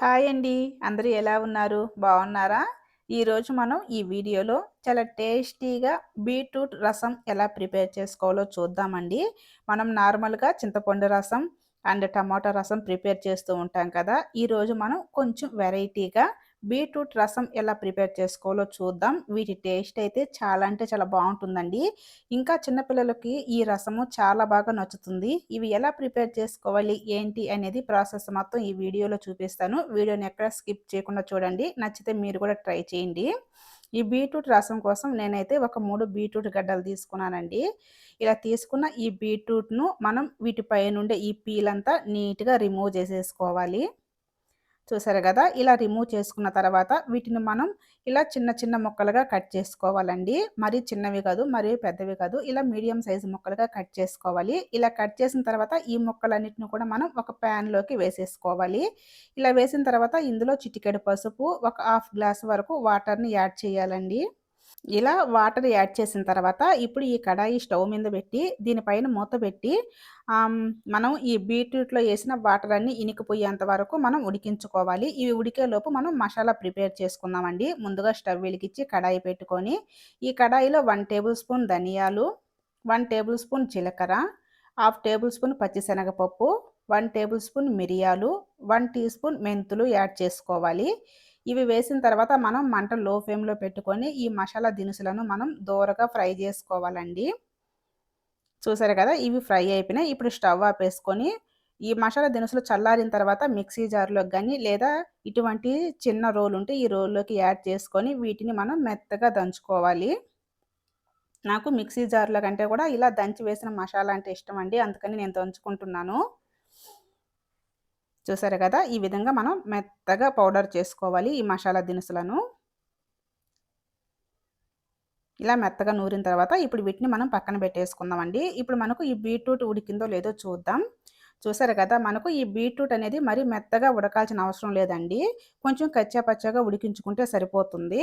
Hi అండి. అందరూ ఎలా ఉన్నారు? బాగున్నారా? ఈరోజు మనం ఈ వీడియోలో చాలా టేస్టీగా బీట్రూట్ రసం ఎలా ప్రిపేర్ చేసుకోవాలో చూద్దామండి. మనం నార్మల్గా చింతపండు రసం అండ్ టమాటా రసం ప్రిపేర్ చేస్తూ ఉంటాం కదా. ఈరోజు మనం కొంచెం వెరైటీగా బీట్రూట్ రసం ఎలా ప్రిపేర్ చేసుకోవాలో చూద్దాం. వీటి టేస్ట్ అయితే చాలా అంటే చాలా బాగుంటుందండి. ఇంకా చిన్నపిల్లలకి ఈ రసము చాలా బాగా నచ్చుతుంది. ఇవి ఎలా ప్రిపేర్ చేసుకోవాలి ఏంటి అనేది ప్రాసెస్ మొత్తం ఈ వీడియోలో చూపిస్తాను. వీడియోని ఎక్కడ స్కిప్ చేయకుండా చూడండి. నచ్చితే మీరు కూడా ట్రై చేయండి. ఈ బీట్రూట్ రసం కోసం నేనైతే ఒక మూడు బీట్రూట్ గడ్డలు తీసుకున్నానండి. ఇలా తీసుకున్న ఈ బీట్రూట్ను మనం వీటిపై నుండే ఈ పీలంతా నీట్గా రిమూవ్ చేసేసుకోవాలి. చూసారు కదా? ఇలా రిమూవ్ చేసుకున్న తర్వాత వీటిని మనం ఇలా చిన్న చిన్న ముక్కలుగా కట్ చేసుకోవాలండి. మరీ చిన్నవి కాదు మరీ పెద్దవి కాదు. ఇలా మీడియం సైజు ముక్కలుగా కట్ చేసుకోవాలి. ఇలా కట్ చేసిన తర్వాత ఈ ముక్కలన్నిటిని కూడా మనం ఒక ప్యాన్లోకి వేసేసుకోవాలి. ఇలా వేసిన తర్వాత ఇందులో చిటికెడు పసుపు ఒక హాఫ్ గ్లాస్ వరకు వాటర్ని యాడ్ చేయాలండి. ఇలా వాటర్ యాడ్ చేసిన తర్వాత ఇప్పుడు ఈ కడాయి స్టవ్ మీద పెట్టి దీనిపైన మూత పెట్టి మనం ఈ బీట్రూట్లో వేసిన వాటర్ అన్ని ఇనికిపోయేంత వరకు మనం ఉడికించుకోవాలి. ఇవి ఉడికేలోపు మనం మసాలా ప్రిపేర్ చేసుకుందామండి. ముందుగా స్టవ్ వెలిగించి కడాయి పెట్టుకొని ఈ కడాయిలో వన్ టేబుల్ స్పూన్ ధనియాలు వన్ టేబుల్ స్పూన్ జీలకర్ర హాఫ్ టేబుల్ స్పూన్ పచ్చిశనగపప్పు వన్ టేబుల్ స్పూన్ మిరియాలు వన్ టీ స్పూన్ మెంతులు యాడ్ చేసుకోవాలి. ఇవి వేసిన తర్వాత మనం మంట లో ఫ్లేమ్లో పెట్టుకొని ఈ మసాలా దినుసులను మనం దూరగా ఫ్రై చేసుకోవాలండి. చూసారు కదా ఇవి ఫ్రై అయిపోయినాయి. ఇప్పుడు స్టవ్ ఆపేసుకొని ఈ మసాలా దినుసులు చల్లారిన తర్వాత మిక్సీ జార్లోకి కానీ లేదా ఇటువంటి చిన్న రోల్ ఉంటే ఈ రోల్లోకి యాడ్ చేసుకొని వీటిని మనం మెత్తగా దంచుకోవాలి. నాకు మిక్సీ జార్లో కంటే కూడా ఇలా దంచి వేసిన మసాలా అంటే ఇష్టం అండి. అందుకని నేను దంచుకుంటున్నాను. చూసారు కదా? ఈ విధంగా మనం మెత్తగా పౌడర్ చేసుకోవాలి ఈ మసాలా దినుసులను. ఇలా మెత్తగా నూరిన తర్వాత ఇప్పుడు వీటిని మనం పక్కన పెట్టేసుకుందామండి. ఇప్పుడు మనకు ఈ బీట్రూట్ ఉడికిందో లేదో చూద్దాం. చూసారు కదా? మనకు ఈ బీట్రూట్ అనేది మరి మెత్తగా ఉడకాల్సిన అవసరం లేదండి. కొంచెం కచ్చాపచ్చాగా ఉడికించుకుంటే సరిపోతుంది.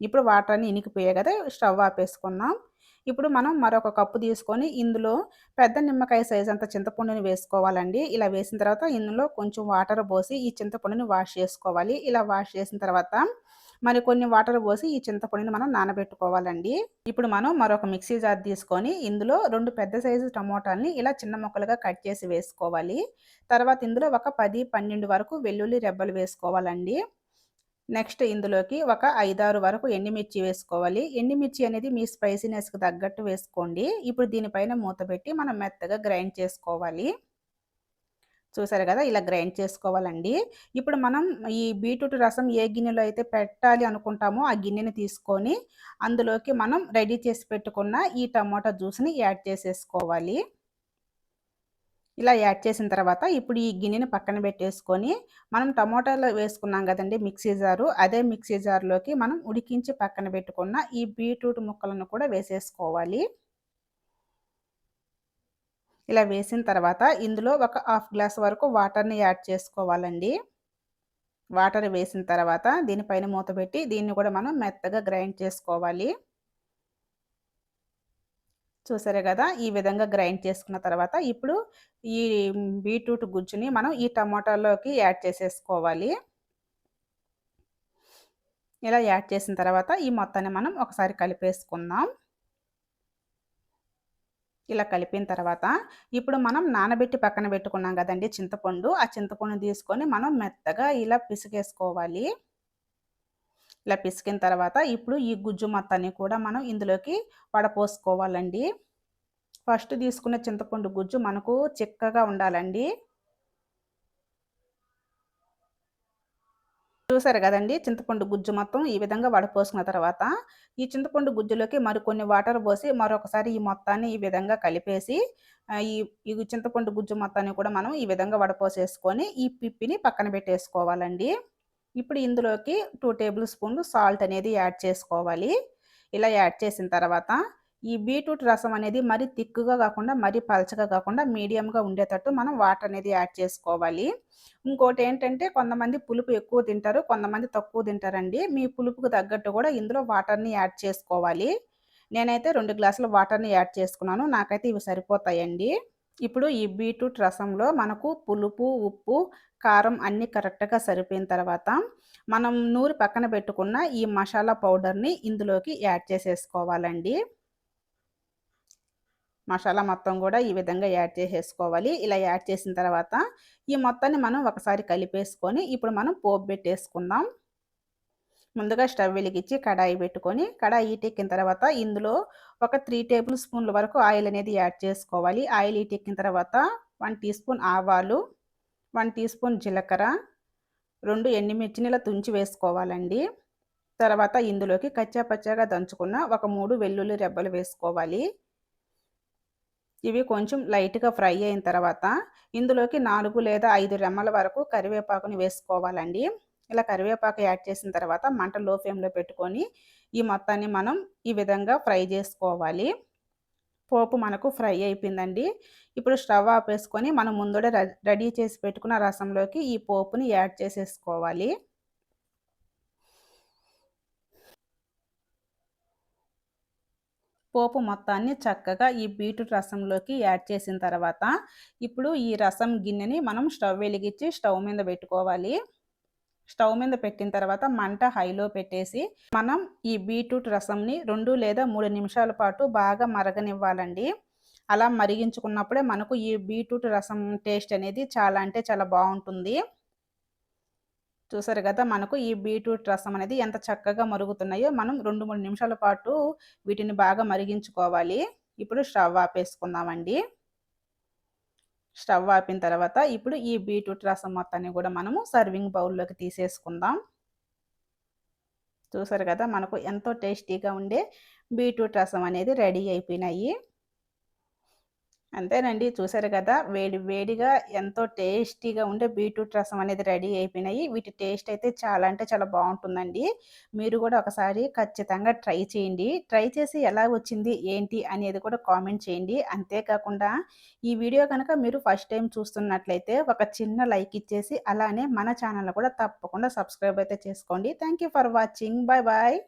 ఇప్పుడు వాటర్ అన్ని ఇనికిపోయాయి కదా? స్టవ్ ఆపేసుకుందాం. ఇప్పుడు మనం మరొక కప్పు తీసుకొని ఇందులో పెద్ద నిమ్మకాయ సైజ్ అంత చింతపండుని వేసుకోవాలండి. ఇలా వేసిన తర్వాత ఇందులో కొంచెం వాటర్ పోసి ఈ చింతపండుని వాష్ చేసుకోవాలి. ఇలా వాష్ చేసిన తర్వాత మరి కొన్ని వాటర్ పోసి ఈ చింతపండుని మనం నానబెట్టుకోవాలండి. ఇప్పుడు మనం మరొక మిక్సీ జార్ తీసుకొని ఇందులో రెండు పెద్ద సైజు టమోటాలని ఇలా చిన్న ముక్కలుగా కట్ చేసి వేసుకోవాలి. తర్వాత ఇందులో ఒక పది పన్నెండు వరకు వెల్లుల్లి రెబ్బలు వేసుకోవాలండి. నెక్స్ట్ ఇందులోకి ఒక ఐదారు వరకు ఎండుమిర్చి వేసుకోవాలి. ఎండుమిర్చి అనేది మీ స్పైసీనెస్కి తగ్గట్టు వేసుకోండి. ఇప్పుడు దీనిపైన మూత పెట్టి మనం మెత్తగా గ్రైండ్ చేసుకోవాలి. చూసారు కదా ఇలా గ్రైండ్ చేసుకోవాలండి. ఇప్పుడు మనం ఈ బీట్రూట్ రసం ఏ గిన్నెలో అయితే పెట్టాలి అనుకుంటామో ఆ గిన్నెని తీసుకొని అందులోకి మనం రెడీ చేసి పెట్టుకున్న ఈ టమాటా జ్యూస్ని యాడ్ చేసేసుకోవాలి. ఇలా యాడ్ చేసిన తర్వాత ఇప్పుడు ఈ గిన్నెని పక్కన పెట్టేసుకొని మనం టమోటాలు వేసుకున్నాం కదండి మిక్సీ జారు అదే మిక్సీ జార్లోకి మనం ఉడికించి పక్కన పెట్టుకున్న ఈ బీట్రూట్ ముక్కలను కూడా వేసేసుకోవాలి. ఇలా వేసిన తర్వాత ఇందులో ఒక హాఫ్ గ్లాస్ వరకు వాటర్ని యాడ్ చేసుకోవాలండి. వాటర్ వేసిన తర్వాత దీనిపైన మూత పెట్టి దీన్ని కూడా మనం మెత్తగా గ్రైండ్ చేసుకోవాలి. చూసారే కదా? ఈ విధంగా గ్రైండ్ చేసుకున్న తర్వాత ఇప్పుడు ఈ బీట్రూట్ గుజ్జుని మనం ఈ టమాటాలోకి యాడ్ చేసేసుకోవాలి. ఇలా యాడ్ చేసిన తర్వాత ఈ మొత్తాన్ని మనం ఒకసారి కలిపేసుకుందాం. ఇలా కలిపిన తర్వాత ఇప్పుడు మనం నానబెట్టి పక్కన పెట్టుకున్నాం కదండి చింతపండు. ఆ చింతపండు తీసుకొని మనం మెత్తగా ఇలా పిసికేసుకోవాలి. ఇలా పిసికిన తర్వాత ఇప్పుడు ఈ గుజ్జు మొత్తాన్ని కూడా మనం ఇందులోకి వడపోసుకోవాలండి. ఫస్ట్ తీసుకున్న చింతపండు గుజ్జు మనకు చిక్కగా ఉండాలండి. చూసారు కదండి? చింతపండు గుజ్జు మొత్తం ఈ విధంగా వడపోసుకున్న తర్వాత ఈ చింతపండు గుజ్జులోకి మరికొన్ని వాటర్ పోసి మరొకసారి ఈ మొత్తాన్ని ఈ విధంగా కలిపేసి ఈ ఈ చింతపండు గుజ్జు మొత్తాన్ని కూడా మనం ఈ విధంగా వడపోసేసుకొని ఈ పిప్పిని పక్కన పెట్టేసుకోవాలండి. ఇప్పుడు ఇందులోకి టూ టేబుల్ స్పూన్లు సాల్ట్ అనేది యాడ్ చేసుకోవాలి. ఇలా యాడ్ చేసిన తర్వాత ఈ బీట్రూట్ రసం అనేది మరి తిక్కుగా కాకుండా మరి పలచగా కాకుండా మీడియంగా ఉండేటట్టు మనం వాటర్ అనేది యాడ్ చేసుకోవాలి. ఇంకోటి ఏంటంటే కొంతమంది పులుపు ఎక్కువ తింటారు కొంతమంది తక్కువ తింటారండి. మీ పులుపుకు తగ్గట్టు కూడా ఇందులో వాటర్ని యాడ్ చేసుకోవాలి. నేనైతే రెండు గ్లాసుల వాటర్ని యాడ్ చేసుకున్నాను. నాకైతే ఇవి సరిపోతాయండి. ఇప్పుడు ఈ బీట్రూట్ రసంలో మనకు పులుపు ఉప్పు కారం అన్నీ కరెక్ట్గా సరిపోయిన తర్వాత మనం నూరి పక్కన పెట్టుకున్న ఈ మసాలా పౌడర్ని ఇందులోకి యాడ్ చేసేసుకోవాలండి. మసాలా మొత్తం కూడా ఈ విధంగా యాడ్ చేసేసుకోవాలి. ఇలా యాడ్ చేసిన తర్వాత ఈ మొత్తాన్ని మనం ఒకసారి కలిపేసుకొని ఇప్పుడు మనం పోపు పెట్టేసుకుందాం. ముందుగా స్టవ్ వెలిగించి కడాయి పెట్టుకొని కడాయి ఈటెక్కిన తర్వాత ఇందులో ఒక త్రీ టేబుల్ స్పూన్ల వరకు ఆయిల్ అనేది యాడ్ చేసుకోవాలి. ఆయిల్ ఈటెక్కిన తర్వాత వన్ టీ స్పూన్ ఆవాలు వన్ టీ స్పూన్ జీలకర్ర రెండు ఎండుమిర్చిని ఇలా తుంచి వేసుకోవాలండి. తర్వాత ఇందులోకి కచ్చాపచ్చాగా దంచుకున్న ఒక మూడు వెల్లుల్లి రెబ్బలు వేసుకోవాలి. ఇవి కొంచెం లైట్గా ఫ్రై అయిన తర్వాత ఇందులోకి నాలుగు లేదా ఐదు రెమ్మల వరకు కరివేపాకుని వేసుకోవాలండి. ఇలా కరివేపాకు యాడ్ చేసిన తర్వాత మంట లో ఫ్లేమ్లో పెట్టుకొని ఈ మొత్తాన్ని మనం ఈ విధంగా ఫ్రై చేసుకోవాలి. పోపు మనకు ఫ్రై అయిపోయిందండి. ఇప్పుడు స్టవ్ ఆపేసుకొని మనం ముందుడే రెడీ చేసి పెట్టుకున్న రసంలోకి ఈ పోపుని యాడ్ చేసేసుకోవాలి. పోపు మొత్తాన్ని చక్కగా ఈ బీట్రూట్ రసంలోకి యాడ్ చేసిన తర్వాత ఇప్పుడు ఈ రసం గిన్నెని మనం స్టవ్ వెలిగించి స్టవ్ మీద పెట్టుకోవాలి. స్టవ్ మీద పెట్టిన తర్వాత మంట హైలో పెట్టేసి మనం ఈ బీట్రూట్ రసంని రెండు లేదా మూడు నిమిషాల పాటు బాగా మరగనివ్వాలండి. అలా మరిగించుకున్నప్పుడే మనకు ఈ బీట్రూట్ రసం టేస్ట్ అనేది చాలా అంటే చాలా బాగుంటుంది. చూసారు కదా మనకు ఈ బీట్రూట్ రసం అనేది ఎంత చక్కగా మరుగుతున్నాయో మనం రెండు మూడు నిమిషాల పాటు వీటిని బాగా మరిగించుకోవాలి. ఇప్పుడు స్టవ్ ఆపేసుకుందామండి. స్టవ్ ఆపిన తర్వాత ఇప్పుడు ఈ బీట్రూట్ రసం మొత్తాన్ని కూడా మనము సర్వింగ్ బౌల్లోకి తీసేసుకుందాం. చూసారు కదా మనకు ఎంతో టేస్టీగా ఉండే బీట్రూట్ రసం అనేది రెడీ అయిపోయినాయి. అంతేనండి. చూసారు కదా! వేడి వేడిగా ఎంతో టేస్టీగా ఉండే బీట్రూట్ రసం అనేది రెడీ అయిపోయినాయి. వీటి టేస్ట్ అయితే చాలా అంటే చాలా బాగుంటుందండి. మీరు కూడా ఒకసారి ఖచ్చితంగా ట్రై చేయండి. ట్రై చేసి ఎలా వచ్చింది ఏంటి అనేది కూడా కామెంట్ చేయండి. అంతేకాకుండా ఈ వీడియో కనుక మీరు ఫస్ట్ టైం చూస్తున్నట్లయితే ఒక చిన్న లైక్ ఇచ్చేసి అలానే మన ఛానల్ కూడా తప్పకుండా సబ్స్క్రైబ్ అయితే చేసుకోండి. Thank for watching. Bye bye.